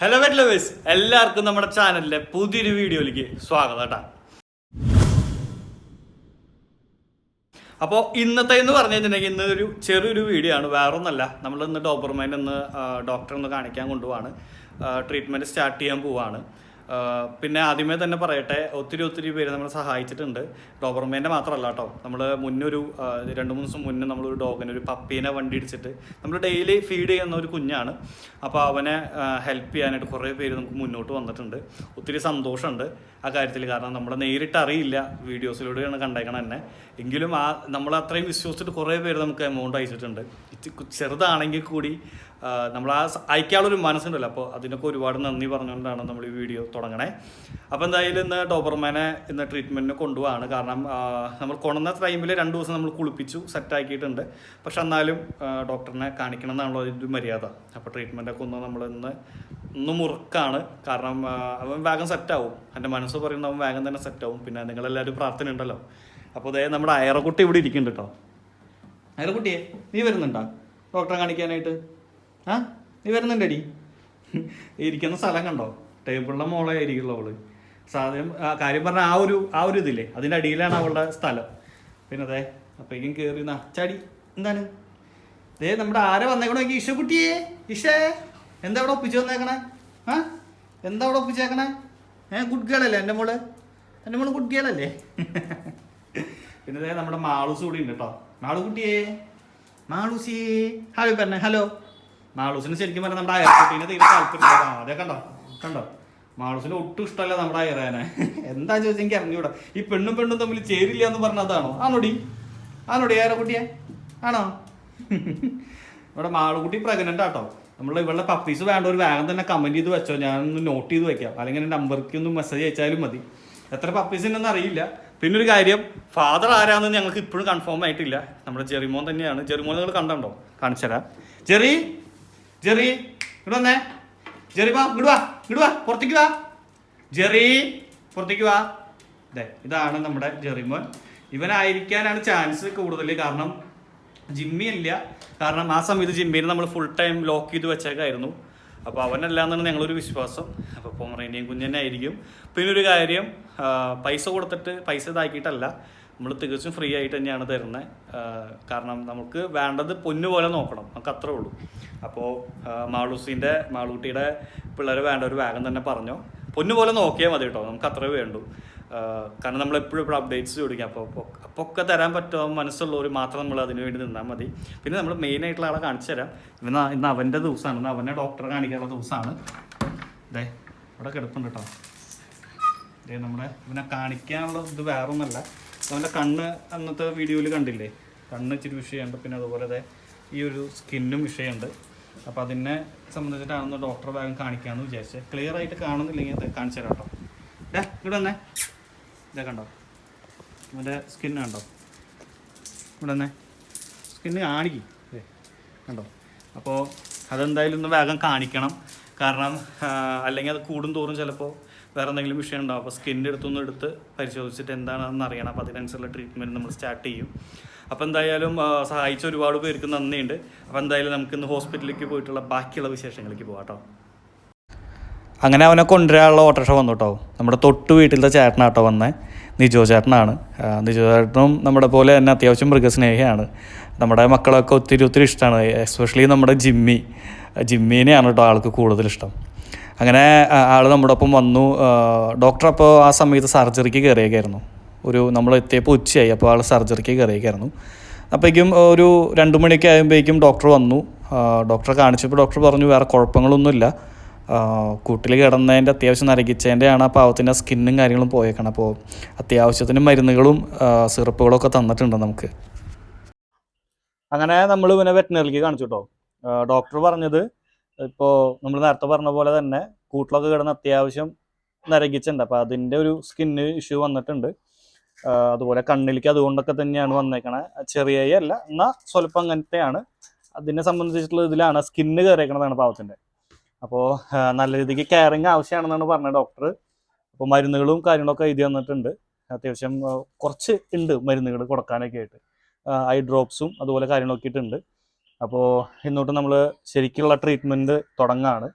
Hello wet lovers എല്ലാവർക്കും നമ്മുടെ ചാനലിലെ പുതിയൊരു വീഡിയോയിലേക്ക് സ്വാഗതം കേട്ടാ. അപ്പോൾ ഇന്നത്തെ എന്ന് പറഞ്ഞു കഴിഞ്ഞിട്ടുണ്ടെങ്കിൽ ഒരു ചെറിയൊരു വീഡിയോ ആണ്. വേറൊന്നല്ല നമ്മൾ ഇന്ന് ഡോബർമാൻ ഇന്ന് ഡോക്ടറെ ഒന്ന് കാണിക്കാൻ കൊണ്ടുപോവാണ്. ട്രീറ്റ്മെന്റ് സ്റ്റാർട്ട് ചെയ്യാൻ പോവാണ്. പിന്നെ ആദ്യമേ തന്നെ പറയട്ടെ ഒത്തിരി ഒത്തിരി പേര് നമ്മളെ സഹായിച്ചിട്ടുണ്ട്. ഡോബർമേന്റെ മാത്രമല്ല കേട്ടോ നമ്മൾ മുന്നൊരു രണ്ട് മൂന്ന് ദിവസം മുന്നേ നമ്മളൊരു ഡോഗിനെ ഒരു പപ്പീനെ വണ്ടി ഇടിച്ചിട്ട് നമ്മൾ ഡെയിലി ഫീഡ് ചെയ്യുന്ന ഒരു കുഞ്ഞാണ്. അപ്പോൾ അവനെ ഹെൽപ്പ് ചെയ്യാനായിട്ട് കുറേ പേര് നമുക്ക് മുന്നോട്ട് വന്നിട്ടുണ്ട്. ഒത്തിരി സന്തോഷമുണ്ട് ആ കാര്യത്തിൽ. കാരണം നമ്മളെ നേരിട്ട് അറിയില്ല വീഡിയോസിലൂടെയാണ് കണ്ടേക്കണം തന്നെ. എങ്കിലും ആ നമ്മൾ അത്രയും വിശ്വസിച്ചിട്ട് കുറേ പേര് നമുക്ക് എമൗണ്ട് അയച്ചിട്ടുണ്ട്. ചെറുതാണെങ്കിൽ കൂടി നമ്മൾ ആ അയക്കാനുള്ളൊരു മനസ്സുണ്ടല്ലോ. അപ്പോൾ അതിനൊക്കെ ഒരുപാട് നന്ദി പറഞ്ഞുകൊണ്ടാണ് നമ്മൾ ഈ വീഡിയോ തുടങ്ങണേ. അപ്പോൾ എന്തായാലും ഇന്ന് ഡോബർമാനെ ഇന്ന് ട്രീറ്റ്മെന്റിന് കൊണ്ടുപോവാണ്. കാരണം നമ്മൾ കൊണ്ടുവന്ന ടൈമിൽ രണ്ട് ദിവസം നമ്മൾ കുളിപ്പിച്ചു സെറ്റാക്കിയിട്ടുണ്ട് പക്ഷെ എന്നാലും ഡോക്ടറിനെ കാണിക്കണം അതിന്റെ ഒരു മര്യാദ. അപ്പോൾ ട്രീറ്റ്മെന്റൊക്കെ ഒന്ന് നമ്മൾ ഇന്ന് ഒന്ന് മുറുക്കാണ്. കാരണം അവൻ വേഗം സെറ്റാവും എന്റെ മനസ്സ് പറയുന്നത് അവൻ വേഗം തന്നെ സെറ്റാവും പിന്നെ നിങ്ങളെല്ലാവരും പ്രാർത്ഥന ഉണ്ടല്ലോ. അപ്പോൾ അതായത് നമ്മുടെ അയറക്കുട്ടി ഇവിടെ ഇരിക്കുന്നുണ്ട് കേട്ടോ അയറക്കുട്ടിയെ നീ വരുന്നുണ്ടോ? ഡോക്ടറെ കാണിക്കാനായിട്ട്? ആ? നീ വരുന്നുണ്ടടി? ഇരിക്കുന്ന സ്ഥലം കണ്ടോ? ടേബിളിലെ മോളെ ആയിരിക്കുള്ളൂ അവൾ. സാധനം കാര്യം പറഞ്ഞ ആ ഒരു ആ ഒരു ഇതില്ലേ അതിന്റെ അടിയിലാണ് അവളുടെ സ്ഥലം. പിന്നെ അതെ അപ്പോഴേക്കും കയറി ചാടി എന്താണ്? ദേ നമ്മുടെ ആരെ വന്നേക്കണോ? എനിക്ക് ഇഷ കുട്ടിയേ ഇഷേ എന്താ അവിടെ ഒപ്പിച്ച് വന്നേക്കണേ? ആ? എന്താ അവിടെ ഒപ്പിച്ചേക്കണേ ഏ ഗുഡ് ഗേൾ അല്ലേ എന്റെ മോൾ? എന്റെ മോൾ ഗുഡ് ഗേൾ അല്ലേ? പിന്നെ ദേ നമ്മുടെ മാളൂസ് കൂടി ഉണ്ട് കേട്ടോ. മാളു കുട്ടിയേ മാളൂസിയേ. ഹലോ പറഞ്ഞേ ഹലോ മാളൂസിന് ശരിക്കും പറഞ്ഞാൽ നമ്മുടെ കുട്ടീനെ തീരെ താല്പര്യമില്ല. ആ, അതെ കണ്ടോ? കണ്ടോ? മാളൂസിന് ഒട്ടും ഇഷ്ടമല്ല നമ്മുടെ അയറാനെ എന്താ ചോദിച്ചാൽ എനിക്ക് അറിഞ്ഞൂടാ. ഈ പെണ്ണും പെണ്ണും തമ്മിൽ ചേരില്ല എന്ന് പറഞ്ഞ അതാണോ? ആണോടി? ആണോടി കുട്ടിയെ ആണോ? ഇവിടെ മാളുകുട്ടി പ്രഗ്നന്റ് ആട്ടോ. നമ്മൾ ഇവളുടെ പപ്പീസ് വേണ്ട ഒരു വേഗം തന്നെ കമന്റ് ചെയ്ത് വെച്ചോ. ഞാൻ ഒന്ന് നോട്ട് ചെയ്ത് വെക്കാം. അല്ലെങ്കിൽ എന്റെ നമ്പർക്ക് ഒന്ന് മെസ്സേജ് അയച്ചാലും മതി. എത്ര പപ്പീസ് ഉണ്ടെന്ന് അറിയില്ല. പിന്നെ ഒരു കാര്യം ഫാദർ ആരാന്ന് ഞങ്ങൾക്ക് ഇപ്പോഴും കൺഫേം ആയിട്ടില്ല. നമ്മുടെ ജെറിമോൻ തന്നെയാണ്. ജെറിമോൻ നിങ്ങൾ കണ്ടോ? കാണിച്ചുതരാം. ജെറി? ജെറി? ഇവിടെ വന്നേ. ജെറി വാ ഇങ്ങോട്ട് വാ ഇങ്ങോട്ട് വാ പുറത്തേക്ക് വാ. ജെറി പുറത്തേക്ക് വാ. അതെ ഇതാണ് നമ്മുടെ ജെറിമോൻ ഇവനായിരിക്കാനാണ് ചാൻസ് കൂടുതൽ കാരണം ജിമ്മി ഇല്ല. കാരണം ആ സമയത്ത് ജിമ്മിനെ നമ്മൾ ഫുൾ ടൈം ലോക്ക് ചെയ്ത് വെച്ചേക്കായിരുന്നു. അപ്പോൾ അവനല്ല എന്നാണ് ഞങ്ങളൊരു വിശ്വാസം. അപ്പോൾ പൊമറേനിയൻ കുഞ്ഞന്നെ ആയിരിക്കും പിന്നെ ഒരു കാര്യം പൈസ കൊടുത്തിട്ട് പൈസ ഇതാക്കിയിട്ടല്ല. നമ്മൾ തികച്ചും ഫ്രീ ആയിട്ട് തന്നെയാണ് തരുന്നത് കാരണം നമുക്ക് വേണ്ടത് പൊന്നു പോലെ നോക്കണം. നമുക്ക് അത്രേ ഉള്ളൂ. അപ്പോൾ മാളൂസിന്റെ മാളൂട്ടിയുടെ പിള്ളേർ വേണ്ട ഒരു വാഗം തന്നെ പറഞ്ഞു. പൊന്നു പോലെ നോക്കിയാൽ മതി കേട്ടോ. നമുക്ക് അത്രേ വേണ്ടൂ. കാരണം നമ്മൾ എപ്പോഴും ഇപ്പോൾ അപ്ഡേറ്റ്സ് ചോദിക്കും. അപ്പോൾ അപ്പോൾ ഒക്കെ തരാൻ പറ്റുമോ? മനസ്സുള്ളവർ മാത്രം നമ്മൾ അതിന് വേണ്ടി നിന്നാൽ മതി. പിന്നെ നമ്മൾ മെയിൻ ആയിട്ടുള്ള ആളെ കാണിച്ചു തരാം. ഇന്ന് ഇന്ന് അവന്റെ ദിവസമാണ് ഇന്ന് അവനെ ഡോക്ടറെ കാണിക്കാനുള്ള ദിവസമാണ് അതെ ഇവിടെ കിടപ്പുണ്ട് കേട്ടോ. ദേ നമ്മുടെ ഇവനെ കാണിക്കാനുള്ള ഇത് വേറെ ഒന്നല്ല അവന്റെ കണ്ണ് അന്നത്തെ വീഡിയോയിൽ കണ്ടില്ലേ? കണ്ണ് ഇച്ചിരി വിഷയമുണ്ട്. പിന്നെ അതുപോലെ തന്നെ ഈ ഒരു സ്കിന്നും വിഷയമുണ്ട്. അപ്പോൾ അതിനെ സംബന്ധിച്ചിട്ടാണെന്ന് ഡോക്ടർ വേഗം കാണിക്കാമെന്ന് വിചാരിച്ചത് ക്ലിയർ ആയിട്ട് കാണുന്നില്ലെങ്കിൽ കാണിച്ചു തരാം കേട്ടോ. ഡേ ഇവിടെ വന്നേ. ഇതേ കണ്ടോ? ഇവന്റെ സ്കിന്ന് കണ്ടോ? ഇവിടെ വന്നേ. സ്കിന്ന് കാണിക്കും. കണ്ടോ? അപ്പോൾ അതെന്തായാലും ഒന്ന് വേഗം കാണിക്കണം. കാരണം അല്ലെങ്കിൽ അത് കൂടും തോറും ചിലപ്പോൾ വേറെ എന്തെങ്കിലും വിഷയം ഉണ്ടാവും അപ്പോൾ സ്കിന്നിന്റെ അടുത്തൊന്നും എടുത്ത് പരിശോധിച്ചിട്ട് എന്താണെന്ന് അറിയണം. അപ്പോൾ അതിനനുസരിച്ചുള്ള ട്രീറ്റ്മെന്റ് നമ്മൾ സ്റ്റാർട്ട് ചെയ്യും. അപ്പോൾ എന്തായാലും സഹായിച്ച ഒരുപാട് പേർക്ക് നന്ദിയുണ്ട്. അപ്പോൾ എന്തായാലും നമുക്ക് ഇന്ന് ഹോസ്പിറ്റലിലേക്ക് പോയിട്ടുള്ള ബാക്കിയുള്ള വിശേഷങ്ങളിലേക്ക് പോകാം കേട്ടോ. അങ്ങനെ അവനെ കൊണ്ടുവരാനുള്ള ഓട്ടോറിക്ഷ വന്നു കേട്ടോ. നമ്മുടെ തൊട്ട് വീട്ടിലത്തെ ചേട്ടനാട്ടോ വന്നേ. നിജോ ചേട്ടനാണ്. നിജോ ചേട്ടനും നമ്മുടെ പോലെ തന്നെ അത്യാവശ്യം മൃഗസ്നേഹിയാണ്. നമ്മുടെ മക്കളൊക്കെ ഒത്തിരി ഒത്തിരി ഇഷ്ടമാണ് എസ്പെഷ്യലി നമ്മുടെ ജിമ്മി. ജിമ്മീനെയാണ് കേട്ടോ ആൾക്ക് കൂടുതൽ ഇഷ്ടം. അങ്ങനെ ആൾ നമ്മുടെ ഒപ്പം വന്നു. ഡോക്ടർ അപ്പോൾ ആ സമയത്ത് സർജറിക്ക് കയറിയേക്കായിരുന്നു. ഒരു നമ്മൾ എത്തിയപ്പോൾ ഉച്ചയായി അപ്പോൾ ആൾ സർജറിക്ക് കയറിയേക്കായിരുന്നു. അപ്പോഴേക്കും ഒരു രണ്ട് മണിയൊക്കെ ആകുമ്പോഴേക്കും ഡോക്ടർ വന്നു. ഡോക്ടറെ കാണിച്ചപ്പോൾ ഡോക്ടർ പറഞ്ഞു വേറെ കുഴപ്പങ്ങളൊന്നുമില്ല. കൂട്ടിൽ കിടന്നതിന്റെ അത്യാവശ്യം നരകിച്ചതിന്റെയാണ് ആ പാവത്തിന്റെ സ്കിന്നും കാര്യങ്ങളും പോയേക്കണം. അപ്പോൾ അത്യാവശ്യത്തിന് മരുന്നുകളും സിറപ്പുകളൊക്കെ തന്നിട്ടുണ്ട് നമുക്ക്. അങ്ങനെ നമ്മൾ പിന്നെ വെറ്റിനറിക്ക് കാണിച്ചു കേട്ടോ. ഡോക്ടർ പറഞ്ഞത് ഇപ്പോൾ നമ്മൾ നേരത്തെ പറഞ്ഞ പോലെ തന്നെ കൂട്ടിലൊക്കെ കിടന്ന് അത്യാവശ്യം നരകിച്ചിട്ടുണ്ട്. അപ്പോൾ അതിന്റെ ഒരു സ്കിന്ന് ഇഷ്യൂ വന്നിട്ടുണ്ട്. അതുപോലെ കണ്ണിലേക്ക് അതുകൊണ്ടൊക്കെ തന്നെയാണ് വന്നേക്കണേ. ചെറിയ അല്ല എന്നാൽ സ്വല്പം അങ്ങനത്തെയാണ്. അതിനെ സംബന്ധിച്ചിട്ടുള്ള ഇതിലാണ് സ്കിന്ന് കയറിയേക്കണതാണ് പാവത്തിന്റെ അപ്പോ നല്ല രീതിക്ക് കെയറിങ് ആവശ്യമാണെന്നാണ് പറഞ്ഞത് ഡോക്ടർ അപ്പോൾ മരുന്നുകളും കാര്യങ്ങളൊക്കെ എഴുതി തന്നിട്ടുണ്ട്. അത്യാവശ്യം കുറച്ച് ഉണ്ട് മരുന്നുകൾ കൊടുക്കാനൊക്കെ ആയിട്ട്. ഐ ഡ്രോപ്സും അതുപോലെ കാര്യങ്ങളൊക്കെ ഇട്ടുണ്ട് അപ്പോൾ ഇന്നോട്ട് നമ്മൾ ശരിക്കുള്ള ട്രീറ്റ്മെന്റ് തുടങ്ങാണ്.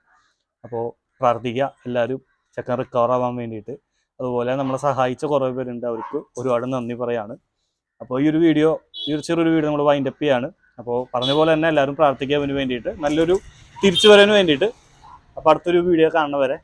അപ്പോൾ പ്രാർത്ഥിക്കുക. എല്ലാവരും ചെക്കൻ റിക്കവർ ആവാൻ വേണ്ടിയിട്ട്. അതുപോലെ നമ്മളെ സഹായിച്ച കുറേ പേരുണ്ട്. അവർക്ക് ഒരുപാട് നന്ദി പറയാണ്. അപ്പോൾ ഈ ഒരു വീഡിയോ ഈ ഒരു ചെറിയൊരു വീഡിയോ നമ്മൾ വൈൻഡപ്പ് ചെയ്യാണ്. അപ്പോൾ പറഞ്ഞ പോലെ തന്നെ എല്ലാവരും പ്രാർത്ഥിക്കാൻ വേണ്ടിയിട്ട്. നല്ലൊരു തിരിച്ചു വരാൻ വേണ്ടിയിട്ട്. അപ്പോൾ അടുത്തൊരു വീഡിയോ കാണുന്നവരെ